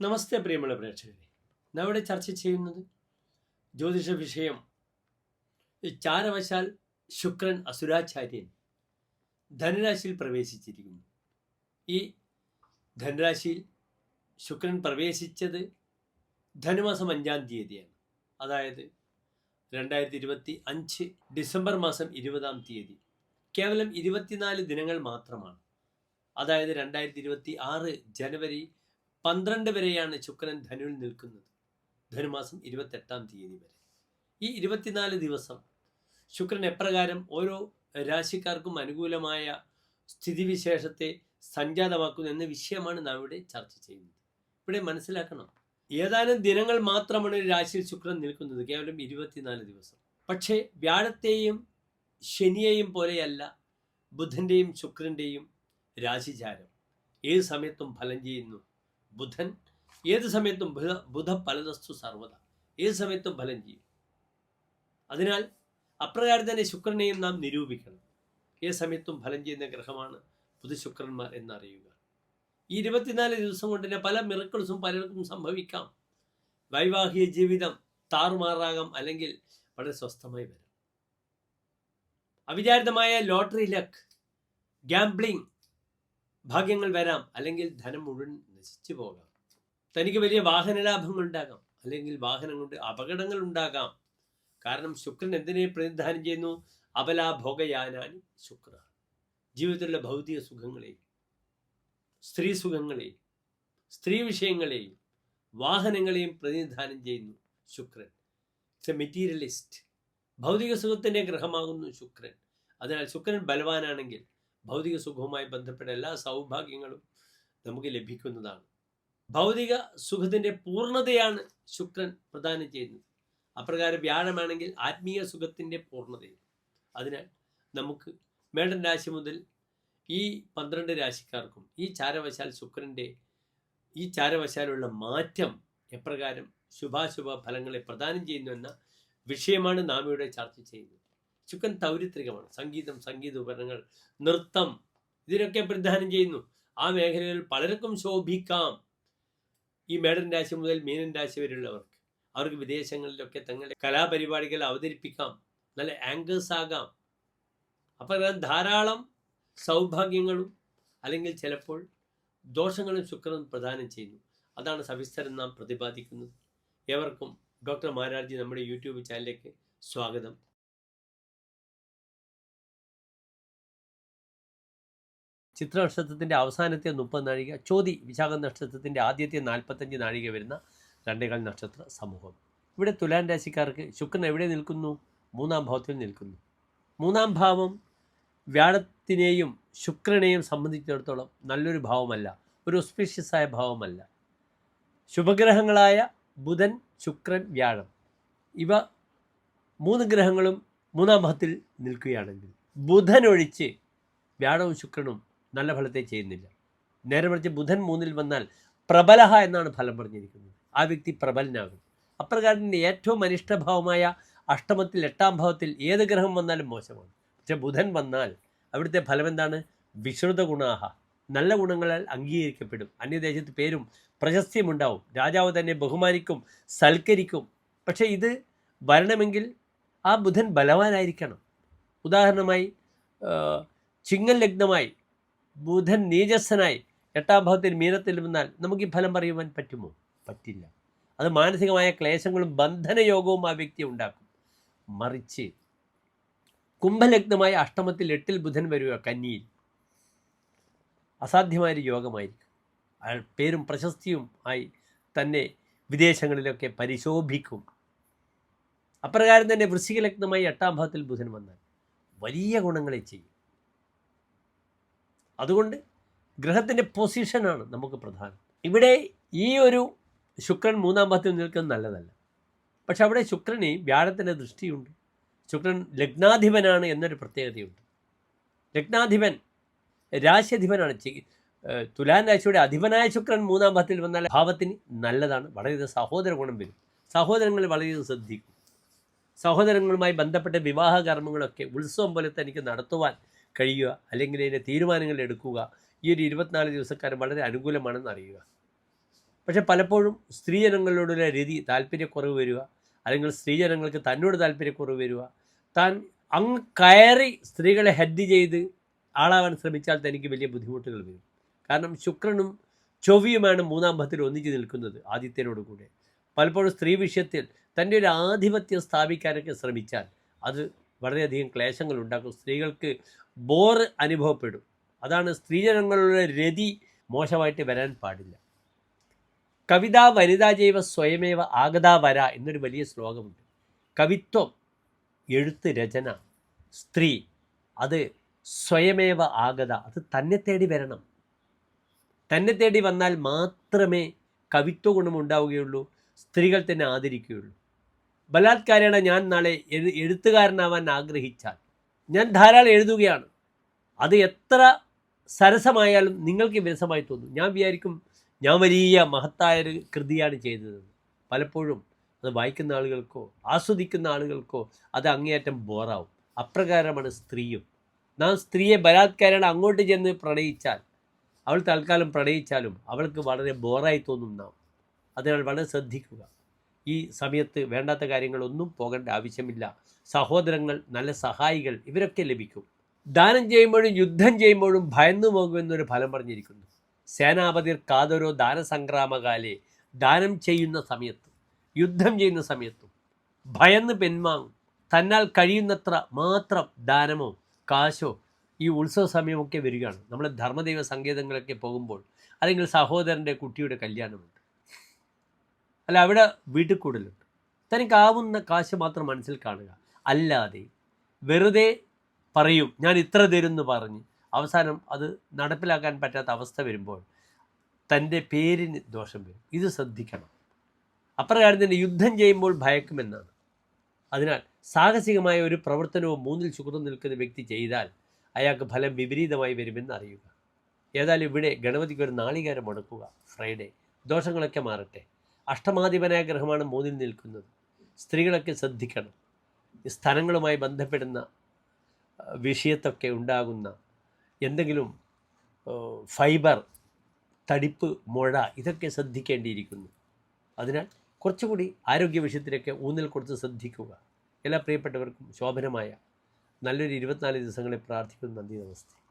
നമസ്തേ പ്രിയമുള്ള പ്രേക്ഷകരെ. നാം ഇവിടെ ചർച്ച ചെയ്യുന്നത് ജ്യോതിഷ വിഷയം. ചാരവശാൽ ശുക്രൻ അസുരാചാര്യൻ ധനരാശിയിൽ പ്രവേശിച്ചിരിക്കുന്നു. ഈ ധനുരാശിയിൽ ശുക്രൻ പ്രവേശിച്ചത് ധനുമാസം അഞ്ചാം തീയതിയാണ്. അതായത് രണ്ടായിരത്തി ഇരുപത്തി അഞ്ച് ഡിസംബർ മാസം ഇരുപതാം തീയതി. കേവലം ഇരുപത്തിനാല് ദിനങ്ങൾ മാത്രമാണ്. അതായത് രണ്ടായിരത്തി ഇരുപത്തി ആറ് ജനുവരി പന്ത്രണ്ട് വരെയാണ് ശുക്രൻ ധനുവിൽ നിൽക്കുന്നത്. ധനുമാസം ഇരുപത്തെട്ടാം തീയതി വരെ. ഈ ഇരുപത്തിനാല് ദിവസം ശുക്രൻ എപ്രകാരം ഓരോ രാശിക്കാർക്കും അനുകൂലമായ സ്ഥിതിവിശേഷത്തെ സംജാതമാക്കുന്നു എന്ന വിഷയമാണ് നാം ഇവിടെ ചർച്ച ചെയ്യുന്നത്. ഇവിടെ മനസ്സിലാക്കണം. ഏതാനും ദിനങ്ങൾ മാത്രമാണ് ഒരു രാശിയിൽ ശുക്രൻ നിൽക്കുന്നത്. കേവലം ഇരുപത്തിനാല് ദിവസം. പക്ഷേ വ്യാഴത്തെയും ശനിയെയും പോലെയല്ല ബുധന്റെയും ശുക്രന്റെയും രാശിചാരം. ഏത് സമയത്തും ഫലം ചെയ്യുന്നു? ബുധൻ ഏത് സമയത്തും ബുധ ബുധ ഫലതസ്തു സർവത ഏത് സമയത്തും ഫലം ചെയ്യും. അതിനാൽ അപ്രകാരം തന്നെ ശുക്രനെയും നാം നിരൂപിക്കണം. ഏത് സമയത്തും ഫലം ചെയ്യുന്ന ഗ്രഹമാണ് ബുധശുക്രന്മാർ എന്നറിയുക. ഈ ഇരുപത്തിനാല് ദിവസം കൊണ്ട് തന്നെ പല മിറക്കിൾസും പലർക്കും സംഭവിക്കാം. വൈവാഹിക ജീവിതം താറുമാറാകാം അല്ലെങ്കിൽ വളരെ സ്വസ്ഥമായി വരാം. അവിചാരിതമായ ലോട്ടറി ലക്ക് ഗാംബ്ലിംഗ് ഭാഗ്യങ്ങൾ വരാം അല്ലെങ്കിൽ ധനം മുഴുവൻ നശിച്ചു പോകാം. തനിക്ക് വലിയ വാഹന ലാഭങ്ങൾ ഉണ്ടാകാം. അല്ലെങ്കിൽ വാഹനം കൊണ്ട് അപകടങ്ങൾ ഉണ്ടാകാം. കാരണം ശുക്രൻ എന്തിനെ പ്രതിനിധാനം ചെയ്യുന്നു? അപലാഭോഗയാനാനി ശുക്ര ജീവിതത്തിലുള്ള ഭൗതിക സുഖങ്ങളെയും സ്ത്രീ സുഖങ്ങളെയും സ്ത്രീ വിഷയങ്ങളെയും വാഹനങ്ങളെയും പ്രതിനിധാനം ചെയ്യുന്നു ശുക്രൻ. ഇറ്റ്സ് എ മെറ്റീരിയലിസ്റ്റ് ഭൗതിക സുഖത്തിന്റെ ഗ്രഹമാകുന്നു ശുക്രൻ. അതിനാൽ ശുക്രൻ ബലവാനാണെങ്കിൽ ഭൗതിക സുഖവുമായി ബന്ധപ്പെട്ട എല്ലാ സൗഭാഗ്യങ്ങളും നമുക്ക് ലഭിക്കുന്നതാണ്. ഭൗതിക സുഖത്തിന്റെ പൂർണതയാണ് ശുക്രൻ പ്രദാനം ചെയ്യുന്നത്. അപ്രകാരം വ്യാഴമാണെങ്കിൽ ആത്മീയ സുഖത്തിന്റെ പൂർണതയും അതിനാൽ നമുക്ക് മേടൻ രാശി മുതൽ ഈ പന്ത്രണ്ട് രാശിക്കാർക്കും ഈ ചാരവശാൽ ശുക്രന്റെ ഈ ചാരവശാലുള്ള മാറ്റം എപ്രകാരം ശുഭാശുഭ ഫലങ്ങളെ പ്രദാനം ചെയ്യുന്നു എന്ന വിഷയമാണ് നാം ഇവിടെ ചർച്ച ചെയ്യുന്നത്. ശുക്രൻ തൗരിത്രികമാണ്. സംഗീതം സംഗീത ഉപകരണങ്ങൾ നൃത്തം ഇതിനൊക്കെ പ്രധാനം ചെയ്യുന്നു. ആ മേഖലയിൽ പലർക്കും ശോഭിക്കാം ഈ മേടൻ രാശി മുതൽ മീനൻ രാശി വരെയുള്ളവർക്ക്. അവർക്ക് വിദേശങ്ങളിലൊക്കെ തങ്ങളുടെ കലാപരിപാടികൾ അവതരിപ്പിക്കാം. നല്ല ആങ്കേഴ്സ് ആകാം. അപ്പം ധാരാളം സൗഭാഗ്യങ്ങളും അല്ലെങ്കിൽ ചിലപ്പോൾ ദോഷങ്ങളും ശുക്രൻ പ്രദാനം ചെയ്യുന്നു. അതാണ് സവിസ്തരം നാം പ്രതിപാദിക്കുന്നത്. ഏവർക്കും ഡോക്ടർ മാരാർജി നമ്മുടെ യൂട്യൂബ് ചാനലിലേക്ക് സ്വാഗതം. ചിത്ര നക്ഷത്രത്തിന്റെ അവസാനത്തെ മുപ്പത് നാഴിക ചോതി വിശാഖ നക്ഷത്രത്തിന്റെ ആദ്യത്തെ നാൽപ്പത്തഞ്ച് നാഴിക വരുന്ന രണ്ടേകാൽ നക്ഷത്ര സമൂഹം. ഇവിടെ തുലാൻ രാശിക്കാർക്ക് ശുക്രൻ എവിടെ നിൽക്കുന്നു? മൂന്നാം ഭാവത്തിൽ നിൽക്കുന്നു. മൂന്നാം ഭാവം വ്യാഴത്തിനെയും ശുക്രനെയും സംബന്ധിച്ചിടത്തോളം നല്ലൊരു ഭാവമല്ല ഒരു ആയ ഭാവമല്ല. ശുഭഗ്രഹങ്ങളായ ബുധൻ ശുക്രൻ വ്യാഴം. ഇവ മൂന്ന് ഗ്രഹങ്ങളും മൂന്നാം ഭാവത്തിൽ നിൽക്കുകയാണെങ്കിൽ ബുധനൊഴിച്ച് വ്യാഴവും ശുക്രനും നല്ല ഫലത്തെ ചെയ്യുന്നില്ല. നേരെ മറിച്ച് ബുധൻ മൂന്നിൽ വന്നാൽ പ്രബലഹ എന്നാണ് ഫലം പറഞ്ഞിരിക്കുന്നത്. ആ വ്യക്തി പ്രബലനാകും അപ്രകാരം ഏറ്റവും അനിഷ്ടഭാവമായ അഷ്ടമത്തിൽ എട്ടാം ഭാവത്തിൽ ഏത് ഗ്രഹം വന്നാലും മോശമാണ്. പക്ഷെ ബുധൻ വന്നാൽ അവിടുത്തെ ഫലം എന്താണ്? വിശ്രുത ഗുണാഹ. നല്ല ഗുണങ്ങളാൽ അംഗീകരിക്കപ്പെടും. അന്യദേശത്ത് പേരും പ്രശസ്തിയുമുണ്ടാവും. രാജാവ് തന്നെ ബഹുമാനിക്കും സൽക്കരിക്കും. പക്ഷേ ഇത് വരണമെങ്കിൽ ആ ബുധൻ ബലവാനായിരിക്കണം. ഉദാഹരണമായി ചിങ്ങൽ ലഗ്നമായി ബുധൻ നീജസ്സനായി എട്ടാം ഭാവത്തിൽ മീനത്തിൽ വന്നാൽ നമുക്ക് ഈ ഫലം പറയുവാൻ പറ്റുമോ? പറ്റില്ല. അത് മാനസികമായ ക്ലേശങ്ങളും ബന്ധനയോഗവും ആ വ്യക്തി ഉണ്ടാക്കും. മറിച്ച് കുംഭലഗ്നമായ അഷ്ടമത്തിൽ എട്ടിൽ ബുധൻ വരിക കന്നിയിൽ അസാധ്യമായൊരു യോഗമായിരിക്കും. അയാൾ പേരും പ്രശസ്തിയും ആയി തന്നെ വിദേശങ്ങളിലൊക്കെ പരിശോഭിക്കും. അപ്രകാരം തന്നെ വൃശ്ചികലഗ്നമായി എട്ടാം ഭാവത്തിൽ ബുധൻ വന്നാൽ വലിയ ഗുണങ്ങളെ ചെയ്യും. അതുകൊണ്ട് ഗ്രഹത്തിന്റെ പൊസിഷനാണ് നമുക്ക് പ്രധാനം. ഇവിടെ ഈ ഒരു ശുക്രൻ മൂന്നാം ഭാവത്തിൽ നിൽക്കുന്നത് നല്ലതല്ല. പക്ഷെ അവിടെ ശുക്രന് വ്യാഴത്തിന്റെ ദൃഷ്ടിയുണ്ട്. ശുക്രൻ ലഗ്നാധിപനാണ് എന്നൊരു പ്രത്യേകതയുണ്ട്. ലഗ്നാധിപൻ രാശ്യധിപനാണ്. തുലാൻ രാശിയുടെ അധിപനായ ശുക്രൻ മൂന്നാം ഭാവത്തിൽ വന്നാൽ ഭാവത്തിന് നല്ലതാണ്. വളരെയധികം സഹോദര ഗുണം വരും. സഹോദരങ്ങൾ വളരെയധികം ശ്രദ്ധിക്കും. സഹോദരങ്ങളുമായി ബന്ധപ്പെട്ട വിവാഹ കർമ്മങ്ങളൊക്കെ ഉത്സവം പോലെ തനിക്ക് നടത്തുവാൻ കഴിയുക അല്ലെങ്കിൽ അതിന്റെ തീരുമാനങ്ങൾ എടുക്കുക ഈ ഒരു ഇരുപത്തിനാല് ദിവസക്കാരൻ വളരെ അനുകൂലമാണെന്ന് അറിയുക. പക്ഷെ പലപ്പോഴും സ്ത്രീജനങ്ങളോടുള്ള രീതി താല്പര്യക്കുറവ് വരിക അല്ലെങ്കിൽ സ്ത്രീജനങ്ങൾക്ക് തന്നോട് താല്പര്യക്കുറവ് വരിക താൻ അങ്ങ് കയറി സ്ത്രീകളെ ഹെഡ് ചെയ്ത് ആളാവാൻ ശ്രമിച്ചാൽ തനിക്ക് വലിയ ബുദ്ധിമുട്ടുകൾ വരും. കാരണം ശുക്രനും ചൊവ്വയുമാണ് മൂന്നാം ഭത്തിൽ ഒന്നിച്ച് നിൽക്കുന്നത് ആദിത്യനോട് കൂടെ. പലപ്പോഴും സ്ത്രീ വിഷയത്തിൽ തന്റെ ഒരു ആധിപത്യം സ്ഥാപിക്കാനൊക്കെ ശ്രമിച്ചാൽ അത് വളരെയധികം ക്ലേശങ്ങൾ ഉണ്ടാക്കും. സ്ത്രീകൾക്ക് ബോർ അനുഭവപ്പെടും. അതാണ് സ്ത്രീജനങ്ങളുടെ രതി മോശമായിട്ട് വരാൻ പാടില്ല. കവിത വനിതാ ജൈവ സ്വയമേവ ആഗതാ വര എന്നൊരു വലിയ ശ്ലോകമുണ്ട്. കവിത്വം എഴുത്ത് രചന സ്ത്രീ അത് സ്വയമേവ ആഗത അത് തന്നെ തേടി വരണം. തന്നെ തേടി വന്നാൽ മാത്രമേ കവിത്വ ഗുണമുണ്ടാവുകയുള്ളൂ സ്ത്രീകൾ തന്നെ ആദരിക്കുകയുള്ളൂ. ബലാത്കാരേണ ഞാൻ നാളെ എഴു എഴുത്തുകാരനാവാൻ ആഗ്രഹിച്ചാൽ. ഞാൻ ധാരാളം എഴുതുകയാണ്. അത് എത്ര സരസമായാലും നിങ്ങൾക്ക് വിരസമായി തോന്നും. ഞാൻ വിചാരിക്കും ഞാൻ വലിയ മഹത്തായൊരു കൃതിയാണ് ചെയ്തത്. പലപ്പോഴും അത് വായിക്കുന്ന ആളുകൾക്കോ ആസ്വദിക്കുന്ന ആളുകൾക്കോ അത് അങ്ങേയറ്റം ബോറാവും. അപ്രകാരമാണ് സ്ത്രീയും. നാം സ്ത്രീയെ ബലാത്കാരിയാണ് അങ്ങോട്ട് ചെന്ന് പ്രണയിച്ചാൽ അവൾ തൽക്കാലം പ്രണയിച്ചാലും അവൾക്ക് വളരെ ബോറായി തോന്നും നാം. അതിനാൽ വളരെ ശ്രദ്ധിക്കുക. ഈ സമയത്ത് വേണ്ടാത്ത കാര്യങ്ങളൊന്നും പോകേണ്ട ആവശ്യമില്ല. സഹോദരങ്ങൾ നല്ല സഹായികൾ ഇവരൊക്കെ ലഭിക്കും. ദാനം ചെയ്യുമ്പോഴും യുദ്ധം ചെയ്യുമ്പോഴും ഭയന്നു പോകുമെന്നൊരു ഫലം പറഞ്ഞിരിക്കുന്നു. സേനാപതിർ കാതൊരു ദാനസംഗ്രാമകാലെ ദാനം ചെയ്യുന്ന സമയത്ത് യുദ്ധം ചെയ്യുന്ന സമയത്തും ഭയന്ന് പെന്മാങ്ങും തന്നാൽ കഴിയുന്നത്ര മാത്രം ദാനമോ കാശോ ഈ ഉത്സവ സമയമൊക്കെ വരികയാണ്. നമ്മൾ ധർമ്മദൈവ സങ്കേതങ്ങളൊക്കെ പോകുമ്പോൾ അല്ലെങ്കിൽ സഹോദരന്റെ കുട്ടിയുടെ കല്യാണമുണ്ട് അല്ല അവിടെ വീട്ടിൽ കൂടുതലുണ്ട് തനിക്കാവുന്ന കാശ് മാത്രം മനസ്സിൽ കാണുക. അല്ലാതെ വെറുതെ പറയും ഞാൻ ഇത്ര തരുമെന്ന് പറഞ്ഞ് അവസാനം അത് നടപ്പിലാക്കാൻ പറ്റാത്ത അവസ്ഥ വരുമ്പോൾ തന്റെ പേരിന് ദോഷം വരും. ഇത് ശ്രദ്ധിക്കണം. അപ്രകാരം തന്നെ യുദ്ധം ചെയ്യുമ്പോൾ ഭയക്കുമെന്നാണ്. അതിനാൽ സാഹസികമായ ഒരു പ്രവർത്തനവും മൂന്നിൽ ശുക്രം നിൽക്കുന്ന വ്യക്തി ചെയ്താൽ അയാൾക്ക് ഫലം വിപരീതമായി വരുമെന്ന് അറിയുക. ഏതായാലും ഇവിടെ ഗണപതിക്ക് ഒരു നാളികേരം മുടക്കുക. ഫ്രൈഡേ. ദോഷങ്ങളൊക്കെ മാറട്ടെ. അഷ്ടമാധിപനായ ഗ്രഹമാണ് മൂന്നിൽ നിൽക്കുന്നത്. സ്ത്രീകളൊക്കെ ശ്രദ്ധിക്കണം. സ്ഥലങ്ങളുമായി ബന്ധപ്പെടുന്ന വിഷയത്തൊക്കെ ഉണ്ടാകുന്ന എന്തെങ്കിലും ഫൈബർ തടിപ്പ് മുഴ ഇതൊക്കെ ശ്രദ്ധിക്കേണ്ടിയിരിക്കുന്നു. അതിനാൽ കുറച്ചുകൂടി ആരോഗ്യ വിഷയത്തിലൊക്കെ ഊന്നൽ കൊടുത്ത് ശ്രദ്ധിക്കുക. എല്ലാ പ്രിയപ്പെട്ടവർക്കും ശോഭനമായ നല്ലൊരു ഇരുപത്തിനാല് ദിവസങ്ങളെ പ്രാർത്ഥിക്കുന്നു. നന്ദി നമസ്തേ.